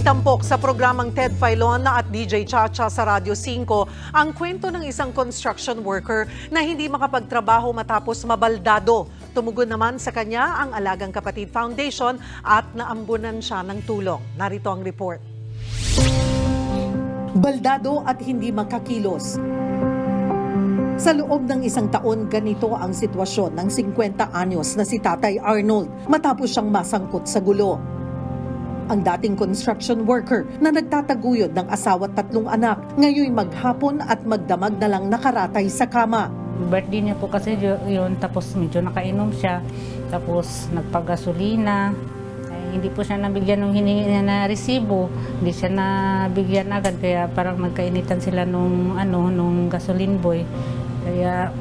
Naitampok sa programang Ted Filon at DJ Chacha sa Radyo 5 ang kwento ng isang construction worker na hindi makapagtrabaho matapos mabaldado. Tumugon naman sa kanya ang Alagang Kapatid Foundation at naambunan siya ng tulong. Narito ang report. Baldado at hindi makakilos. Sa loob ng isang taon, ganito ang sitwasyon ng 50 anyos na si Tatay Arnold matapos siyang masangkot sa gulo. Ang dating construction worker na nagtataguyod ng asawa at tatlong anak, ngayon maghapon at magdamag na lang nakaratay sa kama. Birthday niya po kasi yu- yun, tapos medyo nakainom siya, tapos nagpagasolina. Hindi po siya nabigyan ng hiningi niya na resibo. Hindi siya nabigyan agad, kaya parang nagkainitan sila nung, ano, nung gasoline boy. Kaya,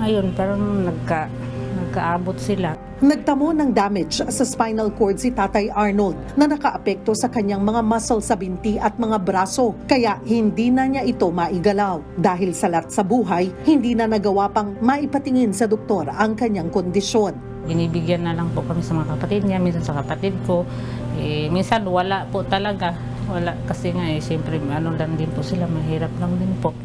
ayun, parang nagka, nagkaabot sila. Nagtamo ng damage sa spinal cord si Tatay Arnold na nakaapekto sa kanyang mga muscle sa binti at mga braso. Kaya hindi na niya ito maigalaw. Dahil salat sa buhay, hindi na nagawa pang maipatingin sa doktor ang kanyang kondisyon. Binibigyan na lang po kami sa mga kapatid niya, minsan sa kapatid ko. Eh, minsan wala po talaga. Wala kasi nga eh, siyempre ano lang din po sila, mahirap lang din po.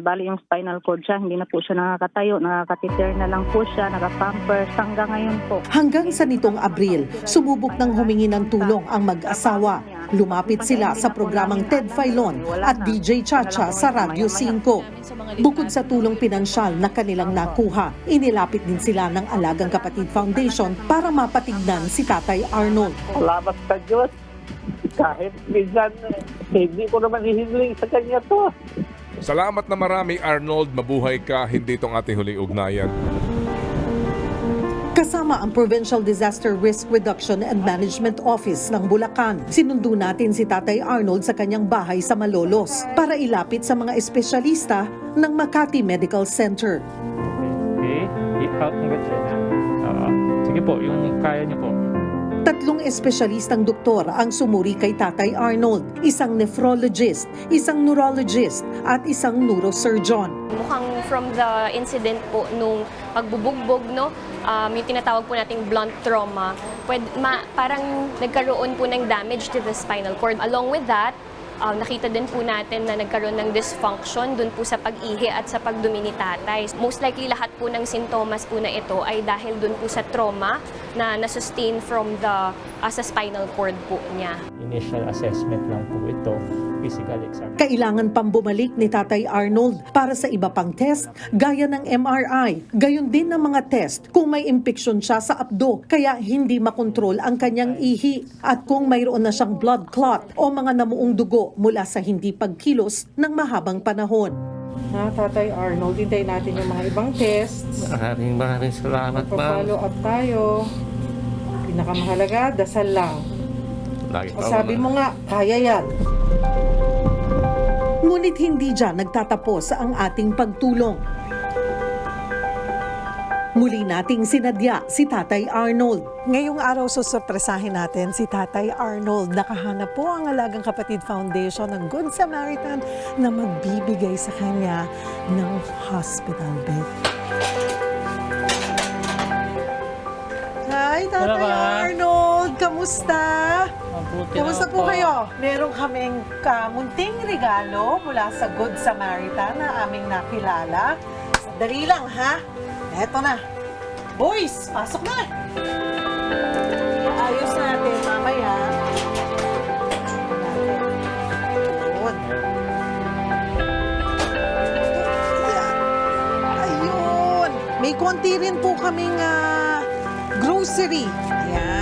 Nabali yung spinal cord siya, hindi na po siya nakakatayo, nakakatiter na lang po siya, nakapampers hanggang ngayon po. Hanggang sa nitong Abril, sumubok ng humingi ng tulong ang mag-asawa. Lumapit sila sa programang Ted Filon at DJ Chacha sa Radyo 5. Bukod sa tulong pinansyal na kanilang nakuha, inilapit din sila ng Alagang Kapatid Foundation para mapatignan si Tatay Arnold. Salamat sa Diyos. Kahit minsan, eh, hindi ko naman hihiling sa kanya to. Salamat na marami Arnold, mabuhay ka, hindi itong ating huling ugnayan. Kasama ang Provincial Disaster Risk Reduction and Management Office ng Bulacan. Sinundo natin si Tatay Arnold sa kanyang bahay sa Malolos para ilapit sa mga espesyalista ng Makati Medical Center. Okay, i-out hanggang China. Oo. sige po, yung kaya niyo po. Tatlong espesyalistang doktor ang sumuri kay Tatay Arnold, isang nephrologist, isang neurologist at isang neurosurgeon. Mukhang from the incident po nung pagbubugbog, no, um, yung tinatawag po nating blunt trauma, pwede, ma, parang nagkaroon po ng damage to the spinal cord. Along with that, um, nakita din po natin na nagkaroon ng dysfunction dun po sa pag-ihi at sa pagdumi ni tatay. Most likely lahat po ng sintomas po na ito ay dahil dun po sa trauma na nasustain from the uh, sa spinal cord po niya. Initial assessment lang po ito, physical exam. Kailangan pang bumalik ni Tatay Arnold para sa iba pang test gaya ng MRI. Gayon din ng mga test kung may impeksyon siya sa abdo kaya hindi makontrol ang kanyang ihi at kung mayroon na siyang blood clot o mga namuong dugo mula sa hindi pagkilos ng mahabang panahon. Ha, Tatay Arnold, hintayin natin yung mga ibang tests. Maraming maraming salamat, Magpa-follow up tayo. Pinakamahalaga, dasal lang. Lagi O sabi mo nga, kaya yan. Ngunit hindi dyan nagtatapos ang ating pagtulong. Muli nating sinadya si Tatay Arnold. Ngayong araw susurpresahin natin si Tatay Arnold. Nakahanap po ang Alagang Kapatid Foundation ng Good Samaritan na magbibigay sa kanya ng hospital bed. Hi, Tatay. Arnold! Kamusta? Kamusta po kayo? Meron kaming kamunting regalo mula sa Good Samaritan na aming nakilala. Dali lang, ha? Eto na. Boys, pasok na! Ayos natin mamaya. Ayun. Ayun. May konti rin po kaming ah, grocery. Ayan.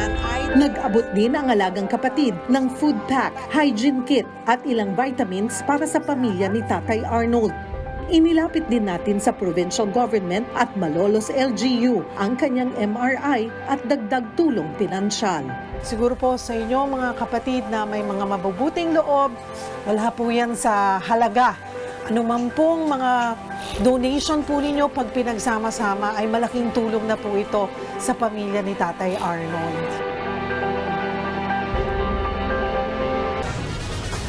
Nag-abot din ang alagang kapatid ng food pack, hygiene kit at ilang vitamins para sa pamilya ni Tatay Arnold. Inilapit din natin sa provincial government at Malolos LGU ang kanyang MRI at dagdag tulong pinansyal. Siguro po sa inyo mga kapatid na may mga mabubuting loob, wala po yan sa halaga. Ano man pong mga donation po ninyo pag pinagsama-sama ay malaking tulong na po ito sa pamilya ni Tatay Arnold.